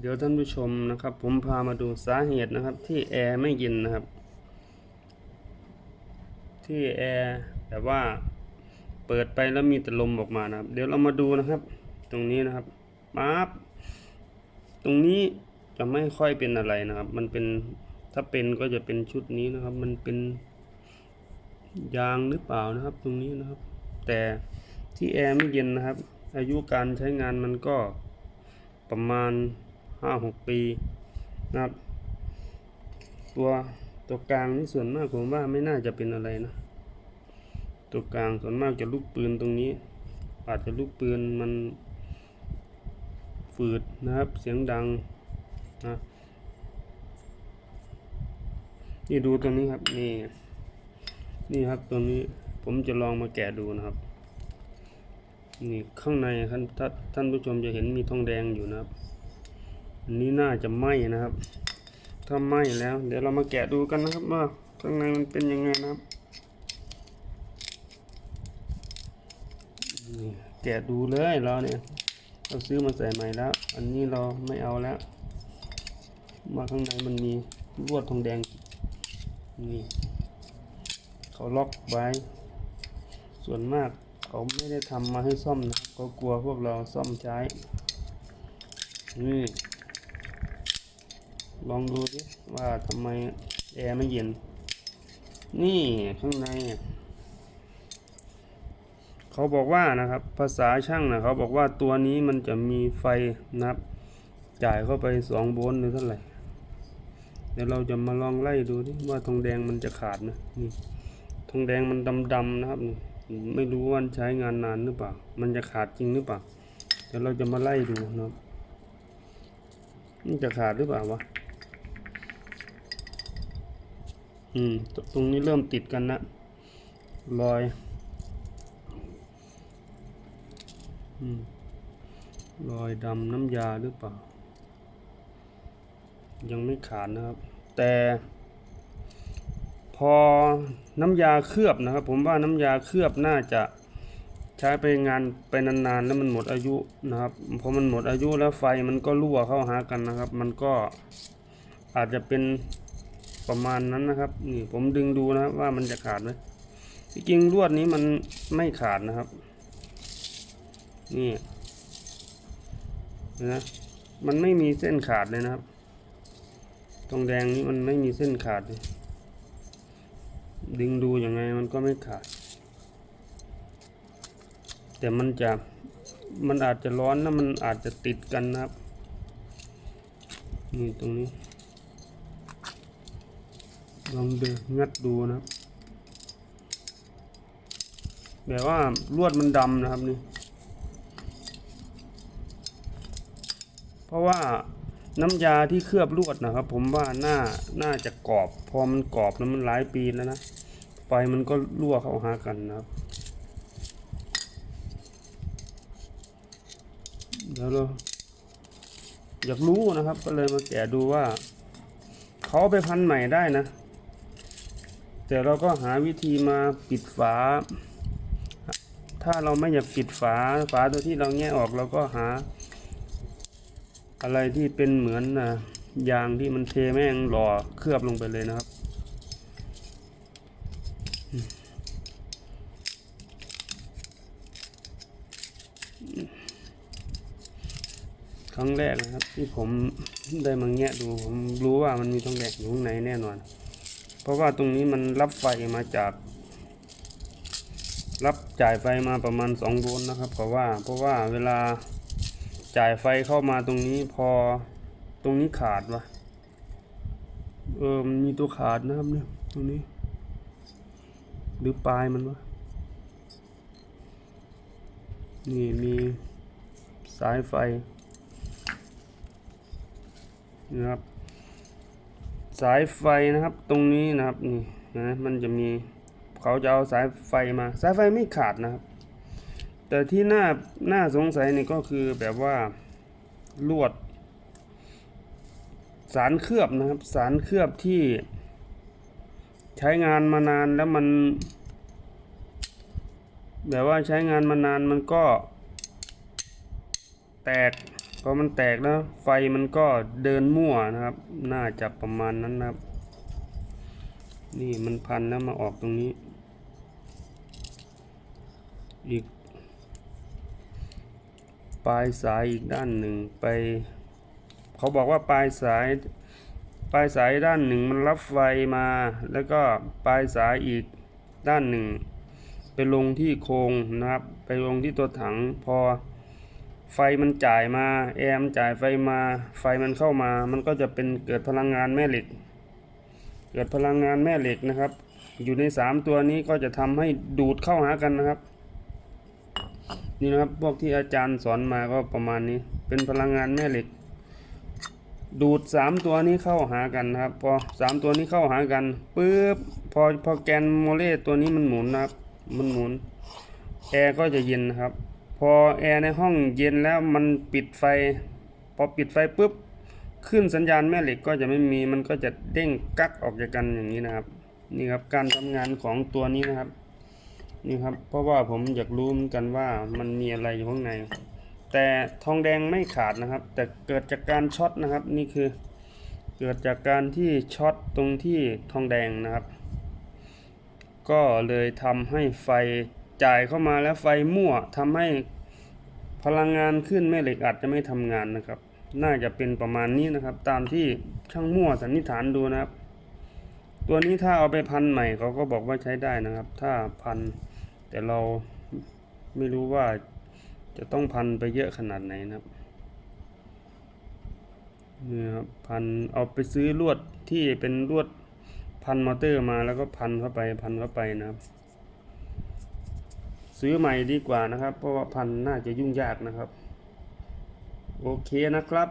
เดี๋ยวท่านผู้ชมนะครับ ผมพามาดูสาเหตุนะครับ ที่แอร์ไม่เย็นนะครับ ที่แอร์แบบว่าเปิดไปแล้วมีแต่ลมออกมานะครับ เดี๋ยวเรามาดูนะครับ ตรงนี้นะครับปั๊บตรงนี้จะไม่ค่อยเป็นอะไรนะครับ มันเป็นถ้าเป็นก็จะเป็นชุดนี้นะครับ มันเป็นยางหรือเปล่านะครับ ตรงนี้นะครับ แต่ที่แอร์ไม่เย็นนะครับ อายุการใช้งานมันก็ประมาณ ห้าหกปีนะครับ ตัวตัวกลางนี่ส่วนมากผมว่าไม่น่าจะเป็นอะไรนะ ตัวกลางส่วนมากจะลูกปืนตรงนี้ อาจจะลูกปืนมันฝืดนะครับ เสียงดังนะนี่ดูตัวนี้ครับนี่นี่ครับตัวนี้ผมจะลองมาแกะดูนะครับนี่ข้างในท่านท่านผู้ชมจะเห็นมีทองแดงอยู่นะครับ อันนี้น่าจะไหม้นะครับ ถ้าไหม้แล้ว เดี๋ยวเรามาแกะดูกันนะครับว่าข้างในมันเป็นยังไงนะครับแกะดูเลยเราเนี่ยเราซื้อมาใส่ใหม่แล้ว อันนี้เราไม่เอาแล้วมาข้างในมันมีลวดทองแดงนี่เขาล็อกไว้ ส่วนมากเขาไม่ได้ทำมาให้ซ่อมนะครับเขากลัวพวกเราซ่อมใช้นี่ ลองดูดิว่าทำไมแอร์ไม่เย็น นี่ข้างในเขาบอกว่านะครับภาษาช่างนะเขาบอกว่าตัวนี้มันจะมีไฟนะครับ จ่ายเข้าไปสองโวลต์หรือเท่าไหร่เดี๋ยวเราจะมาลองไล่ดูดิว่าทองแดงมันจะขาดนะนี่ทองแดงมันดำๆนะครับไม่รู้ว่าใช้งานนานหรือเปล่า มันจะขาดจริงหรือเปล่าเดี๋ยวเราจะมาไล่ดูนะครับมันจะขาดหรือเปล่าวะ อืมตตรงนี้เริ่มติดกันนะรอย อืม รอยดำน้ำยาหรือเปล่า ยังไม่ขาดนะครับ แต่ พอน้ำยาเคลือบนะครับ ผมว่าน้ำยาเคลือบน่าจะใช้ไปงานไปนานๆแล้วมันหมดอายุนะครับพอมันหมดอายุแล้วไฟมันก็รั่วเข้าหากันนะครับ มันก็อาจจะเป็น ประมาณนั้นนะครับ นี่ผมดึงดูนะครับว่ามันจะขาดไหมจริงลวดนี้มันไม่ขาดนะครับ นี่นะมันไม่มีเส้นขาดเลยนะครับ ตรงแดงนี้มันไม่มีเส้นขาดเลยดึงดูยังไงมันก็ไม่ขาด แต่มันจะมันอาจจะร้อนนะมันอาจจะติดกันนะครับนี่ตรงนี้ ลองเดินงัดดูนะครับแบบว่าลวดมันดำนะครับนี่ เพราะว่าน้ำยาที่เคลือบลวดนะครับ ผมว่าน่าน่าจะกรอบ พอมันกรอบแล้วมันหลายปีแล้วนะไฟมันก็รั่วเข้าหากันนะครับ เดี๋ยวเราอยากรู้นะครับ ก็เลยมาแกะดูว่า เขาไปพันใหม่ได้นะ แต่เราก็หาวิธีมาปิดฝา ถ้าเราไม่อยากปิดฝาฝาตัวที่เราแงะออกเราก็หา อะไรที่เป็นเหมือนนะยางที่มันเทแม่งหล่อเคลือบลงไปเลยนะครับครั้งแรกนะครับ ที่ผมได้มาแงะดูผมรู้ว่ามันมีทองแดงอยู่ข้างในแน่นอน เพราะว่าตรงนี้มันรับไฟมาจาก รับจ่ายไฟมาประมาณ2โวลต์นะครับเพราะว่าเพราะว่าเวลาจ่ายไฟเข้ามาตรงนี้พอตรงนี้ขาดวะเออมันมีตัวขาดนะครับเนี่ยตรงนี้ หรือปลายมันวะนี่มีสายไฟนะครับ สายไฟนะครับ ตรงนี้นะครับนี่นะมันจะมีเขาจะเอาสายไฟมา สายไฟไม่ขาดนะครับ แต่ที่น่าน่าสงสัยนี่ก็คือแบบว่าลวด สารเคลือบนะครับ สารเคลือบที่ ใช้งานมานานแล้วมันแบบว่าใช้งานมานานมันก็ แตก อมันแตกแล้วไฟมันก็เดินมั่วนะครับ น่าจะประมาณนั้นนะครับ นี่มันพันแล้วมาออกตรงนี้ อีก ปลายสายอีกด้านหนึ่งไป เขาบอกว่าปลายสาย ปลายสายด้านหนึ่งมันรับไฟมา แล้วก็ปลายสายอีกด้านหนึ่ง ไปลงที่โครงนะครับ ไปลงที่ตัวถังพอ ไฟมันจ่ายมาแอร์มนจ่ายไฟมา ไฟมันเข้ามา มันก็จะเป็นเกิดพลังงานแม่เหล็ก เกิดพลังงานแม่เหล็กนะครับ อยู่ในสามตัวนี้ก็จะทำให้ดูดเข้าหากันนะครับ นี่นะครับพวกที่อาจารย์สอนมาก็ประมาณนี้ เป็นพลังงานแม่เหล็ก ดูดสามตัวนี้เข้าหากันนะครับ พอสามตัวนี้เข้าหากันปุ๊บพอพอแกนโมเลตัวนี้มันหมุนนะครับ มันหมุนแอร์ก็จะเย็นนะครับ พอแอร์ในห้องเย็นแล้วมันปิดไฟ พอปิดไฟปุ๊บขึ้นสัญญาณแม่เหล็กก็จะไม่มีมันก็จะเด้งกักออกจากกันอย่างนี้นะครับ นี่ครับการทำงานของตัวนี้นะครับ นี่ครับ เพราะว่าผมอยากรู้เหมือนกันว่ามันมีอะไรอยู่ข้างใน แต่ทองแดงไม่ขาดนะครับ แต่เกิดจากการช็อตนะครับ นี่คือ เกิดจากการที่ช็อตตรงที่ทองแดงนะครับ ก็เลยทำให้ไฟ จ่ายเข้ามาแล้วไฟมั่วทำให้พลังงานขึ้นแม่เหล็กอาจจะไม่ทำงานนะครับ น่าจะเป็นประมาณนี้นะครับ ตามที่ช่างมั่วสันนิษฐานดูนะครับ ตัวนี้ถ้าเอาไปพันใหม่เขาก็บอกว่าใช้ได้นะครับ ถ้าพันแต่เราไม่รู้ว่าจะต้องพันไปเยอะขนาดไหนนะครับนี่ครับพันเอาไปซื้อลวดที่เป็นลวดพันมอเตอร์มาแล้วก็พันเข้าไปพันเข้าไปนะครับ ซื้อใหม่ดีกว่านะครับ เพราะว่าพันน่าจะยุ่งยากนะครับ โอเคนะครับ